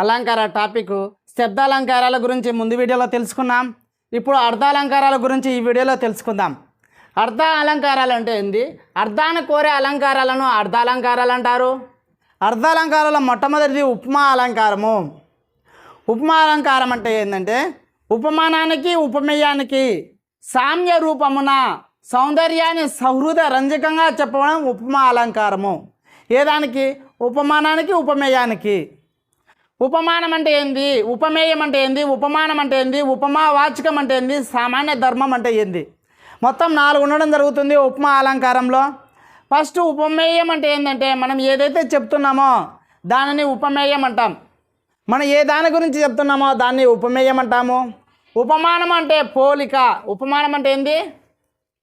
అలంకార టాపిక్ శబ్దాలంకారాల గురించి ముందు వీడియోలో తెలుసుకున్నాం. ఇప్పుడు అర్ధాలంకారాల గురించి ఈ వీడియోలో తెలుసుకుందాం. అర్ధ అలంకారాలు అంటే ఏంది? అర్ధాన్ని కోరే అలంకారాలను అర్ధాలంకారాలు అంటారు. అర్ధాలంకారాల మొట్టమొదటిది ఉపమా అలంకారము. ఉపమా అలంకారం అంటే ఏంటంటే ఉపమానానికి ఉపమేయానికి సామ్య రూపమున సౌందర్యాన్ని సహృద రంజకంగా చెప్పడం ఉపమా అలంకారము. ఏ దానికి? ఉపమానానికి ఉపమేయానికి. ఉపమానం అంటే ఏంది? ఉపమేయం అంటే ఏంది? ఉపమానం అంటే ఏంది? ఉపమా వాచకం అంటే ఏంది? సామాన్య ధర్మం అంటే ఏంది? మొత్తం నాలుగు ఉండడం జరుగుతుంది ఉపమా అలంకారంలో. ఫస్ట్ ఉపమేయం అంటే ఏంటంటే మనం ఏదైతే చెప్తున్నామో దానిని ఉపమేయం అంటాం. మనం ఏ దాని గురించి చెప్తున్నామో దాన్ని ఉపమేయం అంటాము. ఉపమానం అంటే పోలిక. ఉపమానం అంటే ఏంది?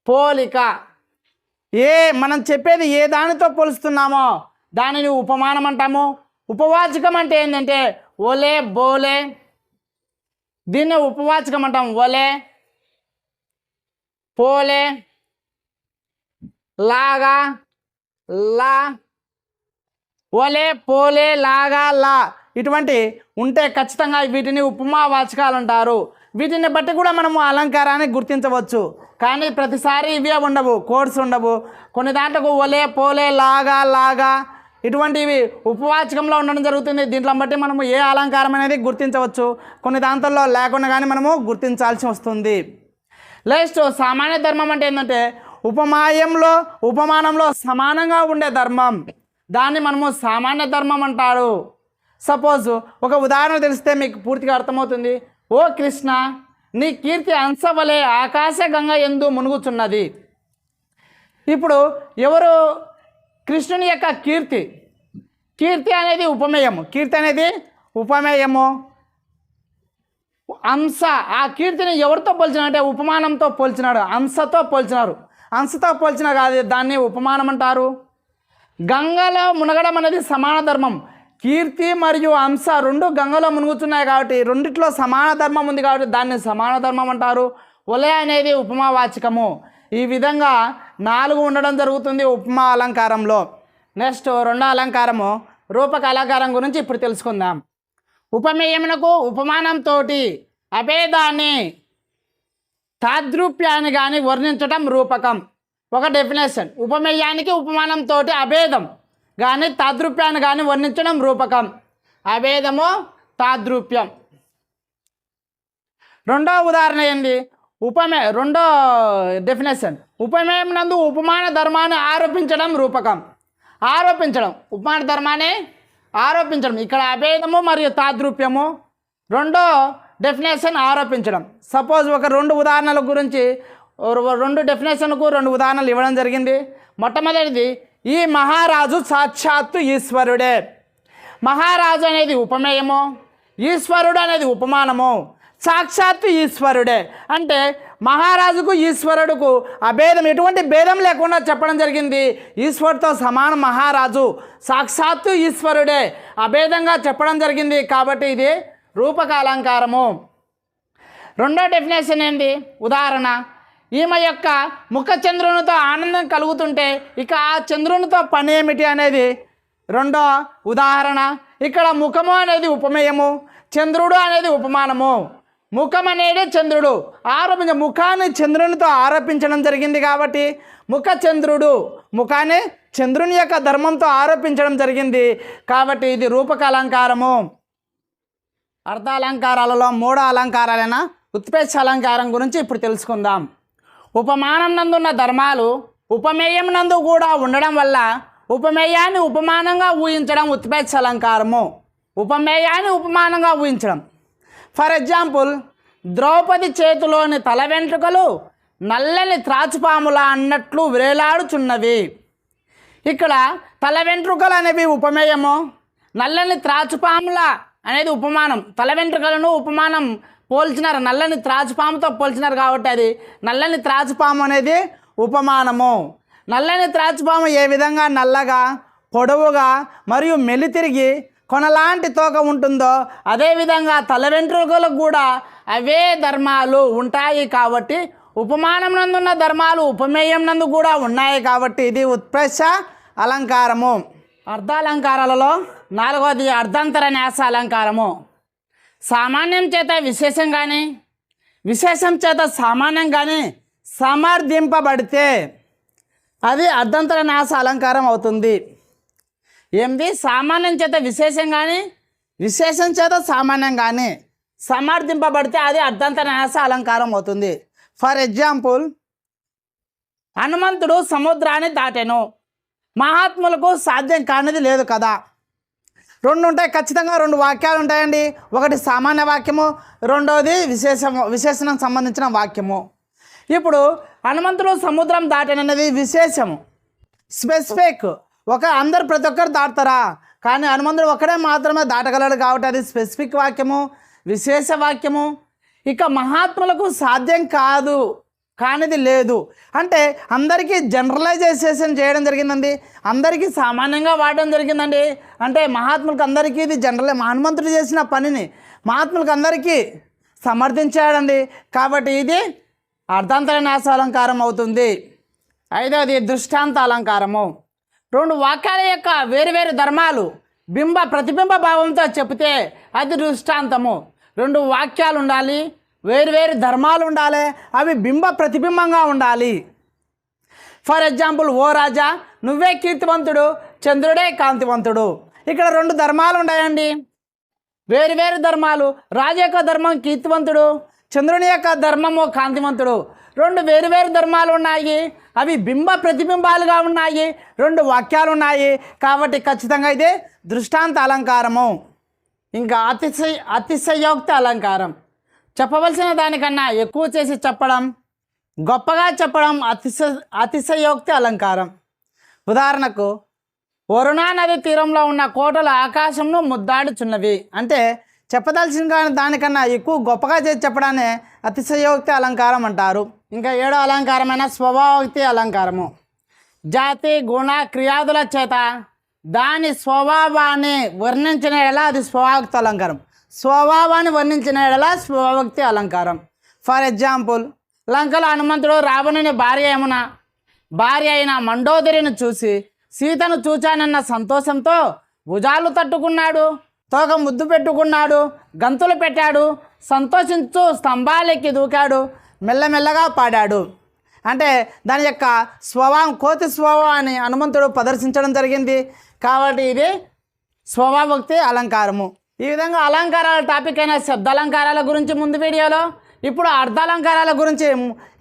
పోలిక. ఏ మనం చెప్పేది ఏ దానితో పోలుస్తున్నామో దానిని ఉపమానం అంటాము. ఉపవాచకం అంటే ఏంటంటే ఓలే బోలే. దీన్ని ఉపవాచకం అంటాం. ఓలే పోలే లాగా లా. ఓలే పోలే లాగా లా. ఇటువంటి ఉంటే ఖచ్చితంగా వీటిని ఉపమా వాచకాలు అంటారు. వీటిని బట్టి కూడా మనము అలంకారాన్ని గుర్తించవచ్చు. కానీ ప్రతిసారి ఇవే ఉండవు. కోడ్స్ ఉండవు. కొన్ని దాంట్లో ఒలే పోలే లాగా లాగా. ఇటువంటివి ఉపవాచకంలో ఉండడం జరుగుతుంది. దీంట్లో బట్టి మనము ఏ అలంకారం అనేది గుర్తించవచ్చు. కొన్ని దాంతల్లో లేకుండా కానీ మనము గుర్తించాల్సి వస్తుంది. నెక్స్ట్ సామాన్య ధర్మం అంటే ఏంటంటే ఉపమాయంలో ఉపమానంలో సమానంగా ఉండే ధర్మం. దాన్ని మనము సామాన్య ధర్మం అంటారు. సపోజ్ ఒక ఉదాహరణ తెలిస్తే మీకు పూర్తిగా అర్థమవుతుంది. ఓ కృష్ణ నీ కీర్తి అంశవలే ఆకాశ గంగ ఎందు మునుగుచున్నది. ఇప్పుడు ఎవరు కృష్ణుని యొక్క కీర్తి. కీర్తి అనేది ఉపమేయము. కీర్తి అనేది ఉపమేయము. అంశ ఆ కీర్తిని ఎవరితో పోల్చినంటే ఉపమానంతో పోల్చినాడు. అంశతో పోల్చినారు. అంశతో పోల్చిన కాదు దాన్ని ఉపమానం అంటారు. గంగలో మునగడం అనేది సమాన ధర్మం. కీర్తి మరియు అంశ రెండు గంగలో మునుగుతున్నాయి కాబట్టి రెండిట్లో సమాన ధర్మం ఉంది కాబట్టి దాన్ని సమాన ధర్మం అంటారు. ఒలే అనేది ఉపమావాచకము ఈ విధంగా నాలుగు ఉండడం జరుగుతుంది ఉపమా అలంకారంలో. నెక్స్ట్ రెండో అలంకారము రూపక అలంకారం గురించి ఇప్పుడు తెలుసుకుందాం. ఉపమేయమునకు ఉపమానంతో అభేదాన్ని తాద్రూప్యాన్ని కానీ వర్ణించటం రూపకం. ఒక డెఫినేషన్ ఉపమేయానికి ఉపమానంతో అభేదం కానీ తాదృప్యాన్ని కానీ వర్ణించడం రూపకం. అభేదము తాదృప్యం రెండో ఉదాహరణ ఏంటి ఉపమే రెండో డెఫినేషన్ ఉపమేయం నందు ఉపమాన ధర్మాన్ని ఆరోపించడం రూపకం. ఆరోపించడం. ఉపమాన ధర్మాన్ని ఆరోపించడం. ఇక్కడ అభేదము మరియు తాద్రూప్యము. రెండో డెఫినేషన్ ఆరోపించడం. సపోజ్ ఒక రెండు ఉదాహరణల గురించి రెండు డెఫినేషన్కు రెండు ఉదాహరణలు ఇవ్వడం జరిగింది. మొట్టమొదటిది ఈ మహారాజు సాక్షాత్తు ఈశ్వరుడే. మహారాజు అనేది ఉపమేయము. ఈశ్వరుడు అనేది ఉపమానము. సాక్షాత్తు ఈశ్వరుడే. అంటే మహారాజుకు ఈశ్వరుడుకు అభేదం ఎటువంటి భేదం లేకుండా చెప్పడం జరిగింది. ఈశ్వరుడితో సమాన మహారాజు సాక్షాత్తు ఈశ్వరుడే. అభేదంగా చెప్పడం జరిగింది కాబట్టి ఇది రూపకాలంకారము. రెండో డెఫినేషన్ ఏంటి ఉదాహరణ ఈమె యొక్క ముఖ చంద్రునితో ఆనందం కలుగుతుంటే ఇక ఆ చంద్రునితో పని ఏమిటి అనేది రెండో ఉదాహరణ. ఇక్కడ ముఖము అనేది ఉపమేయము చంద్రుడు అనేది ఉపమానము. ముఖం అనేది చంద్రుడు. ఆరోపించ ముఖాన్ని చంద్రునితో ఆరోపించడం జరిగింది కాబట్టి ముఖ చంద్రుడు ముఖాన్ని చంద్రుని యొక్క ధర్మంతో ఆరోపించడం జరిగింది కాబట్టి ఇది రూపక అలంకారము అర్ధ అలంకారాలలో మూడో అలంకారాలైన ఉత్పేక్ష అలంకారం గురించి ఇప్పుడు తెలుసుకుందాం. ఉపమానం నందున్న ధర్మాలు ఉపమేయం నందు కూడా ఉండడం వల్ల ఉపమేయాన్ని ఉపమానంగా ఊహించడం ఉత్పేక్ష అలంకారము ఉపమేయాన్ని ఉపమానంగా ఊహించడం. ఫర్ ఎగ్జాంపుల్ ద్రౌపది చేతిలోని తల వెంట్రుకలు నల్లని త్రాచుపాముల అన్నట్లు వేలాడుచున్నవి ఇక్కడ తల వెంట్రుకలు అనేవి ఉపమేయము నల్లని త్రాచుపాముల అనేది ఉపమానం. తల వెంట్రుకలను ఉపమానం పోల్చినారు. నల్లని త్రాచుపాముతో పోల్చినారు కాబట్టి అది నల్లని త్రాచుపాము అనేది ఉపమానము. నల్లని త్రాచుపాము ఏ విధంగా నల్లగా పొడవుగా మరియు మెలితిరిగి కొనలాంటి తోక ఉంటుందో అదేవిధంగా తల వెంట్రుకలకు కూడా అవే ధర్మాలు ఉంటాయి కాబట్టి ఉపమానం నందున్న ధర్మాలు ఉపమేయం నందు కూడా ఉన్నాయి కాబట్టి ఇది ఉత్ప్రేక్ష అలంకారము. అర్ధాలంకారాలలో నాలుగవది అర్ధాంతర న్యాస అలంకారము. సామాన్యం చేత విశేషం కానీ విశేషం చేత సామాన్యం కానీ సమర్థింపబడితే అది అర్ధంతర న్యాస అలంకారం అవుతుంది. ఎంవి సామాన్యం చేత విశేషం కానీ విశేషం చేత సామాన్యం కానీ సమర్థింపబడితే అది అర్ధంతర న్యాస అలంకారం అవుతుంది. ఫర్ ఎగ్జాంపుల్ హనుమంతుడు సముద్రాన్ని దాటెను. మహాత్ములకు సాధ్యం కానిది లేదు కదా. రెండు ఉంటాయి ఖచ్చితంగా రెండు వాక్యాలు ఉంటాయండి. ఒకటి సామాన్య వాక్యము రెండోది విశేషము విశేషణం సంబంధించిన వాక్యము. ఇప్పుడు హనుమంతుడు సముద్రం దాటననేది విశేషము. స్పెసిఫిక్ ఒక అందరు ప్రతి ఒక్కరు దాటుతారా? కానీ హనుమంతుడు ఒక్కడే మాత్రమే దాటగలడు కాబట్టి అది స్పెసిఫిక్ వాక్యము విశేష వాక్యము. ఇక మహాత్ములకు సాధ్యం కాదు కానిది లేదు. అంటే అందరికీ జనరలైజేషన్ చేయడం జరిగిందండి. అందరికీ సామాన్యంగా వాడడం జరిగిందండి. అంటే మహాత్ములకు అందరికీ ఇది జనరల్ హనుమంతుడు చేసిన పనిని మహాత్ములకు అందరికీ సమర్థించాడండి. కాబట్టి ఇది అర్ధాంతర నాశ అలంకారం అవుతుంది. ఐదవది దృష్టాంత అలంకారము. రెండు వాక్యాల యొక్క వేరువేరు ధర్మాలు బింబ ప్రతిబింబ భావంతో చెప్తే అది దృష్టాంతము. రెండు వాక్యాలు ఉండాలి వేరువేరు ధర్మాలు ఉండాలి అవి బింబ ప్రతిబింబంగా ఉండాలి. ఫర్ ఎగ్జాంపుల్ ఓ రాజా నువ్వే కీర్తివంతుడు చంద్రుడే కాంతివంతుడు. ఇక్కడ రెండు ధర్మాలు ఉన్నాయండి. వేరు వేరు ధర్మాలు రాజు యొక్క ధర్మం కీర్తివంతుడు చంద్రుని యొక్క ధర్మము కాంతివంతుడు. రెండు వేరు వేరు ధర్మాలు ఉన్నాయి. అవి బింబ ప్రతిబింబాలుగా ఉన్నాయి. రెండు వాక్యాలు ఉన్నాయి. కాబట్టి ఖచ్చితంగా ఇది దృష్టాంత అలంకారము. ఇంకా అతిశయ అతిశయోక్తి అలంకారం. చెప్పవలసిన దానికన్నా ఎక్కువ చేసి చెప్పడం గొప్పగా చెప్పడం అతిశ అతిశయోక్తి అలంకారం. ఉదాహరణకు వరుణా నది తీరంలో ఉన్న కోటలు ఆకాశంను ముద్దాడుచున్నవి. అంటే చెప్పదలసిన దానికన్నా ఎక్కువ గొప్పగా చేసి చెప్పడాన్ని అతిశయోక్తి అలంకారం అంటారు. ఇంకా ఏడో అలంకారమైన స్వభావోక్తి అలంకారము. జాతి గుణ క్రియాదుల చేత దాని స్వభావాన్ని వర్ణించిన ఎడల అది స్వభావక్తి అలంకారం. స్వభావాన్ని వర్ణించిన ఎడల స్వభావక్తి అలంకారం. ఫర్ ఎగ్జాంపుల్ లంకలో హనుమంతుడు రావణుని భార్య యమున భార్య అయిన మండోదరిని చూసి సీతను చూచానన్న సంతోషంతో భుజాలు తట్టుకున్నాడు తోక ముద్దు పెట్టుకున్నాడు గంతులు పెట్టాడు సంతోషించు స్తంభాలెక్కి దూకాడు. మెల్లమెల్లగా పాడాడు. అంటే దాని యొక్క స్వభావం కోతి స్వభావాన్ని హనుమంతుడు ప్రదర్శించడం జరిగింది. కాబట్టి ఇది స్వభావోక్తి అలంకారము. ఈ విధంగా అలంకారాల టాపిక్ అయిన శబ్దాలంకారాల గురించి ముందు వీడియోలో ఇప్పుడు అర్ధాలంకారాల గురించి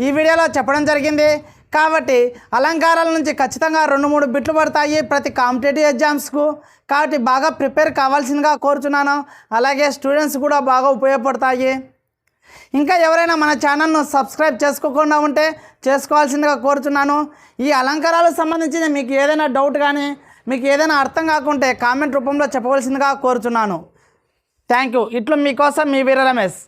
ఈ వీడియోలో చెప్పడం జరిగింది. కాబట్టి అలంకారాల నుంచి ఖచ్చితంగా రెండు మూడు బిట్లు పడతాయి ప్రతి కాంపిటేటివ్ ఎగ్జామ్స్కు. కాబట్టి బాగా ప్రిపేర్ కావాల్సిందిగా కోరుచున్నాను. అలాగే స్టూడెంట్స్ కూడా బాగా ఉపయోగపడతాయి. ఇంకా ఎవరైనా మన ఛానల్ను సబ్స్క్రైబ్ చేసుకోకుండా ఉంటే చేసుకోవాల్సిందిగా కోరుచున్నాను. ఈ అలంకారాలకు సంబంధించిన మీకు ఏదైనా డౌట్ కానీ మీకు ఏదైనా అర్థం కాకుంటే కామెంట్ రూపంలో చెప్పవలసిందిగా కోరుచున్నాను. Thank you. ఇట్లు మీకోసం మీ వీర రమేష్.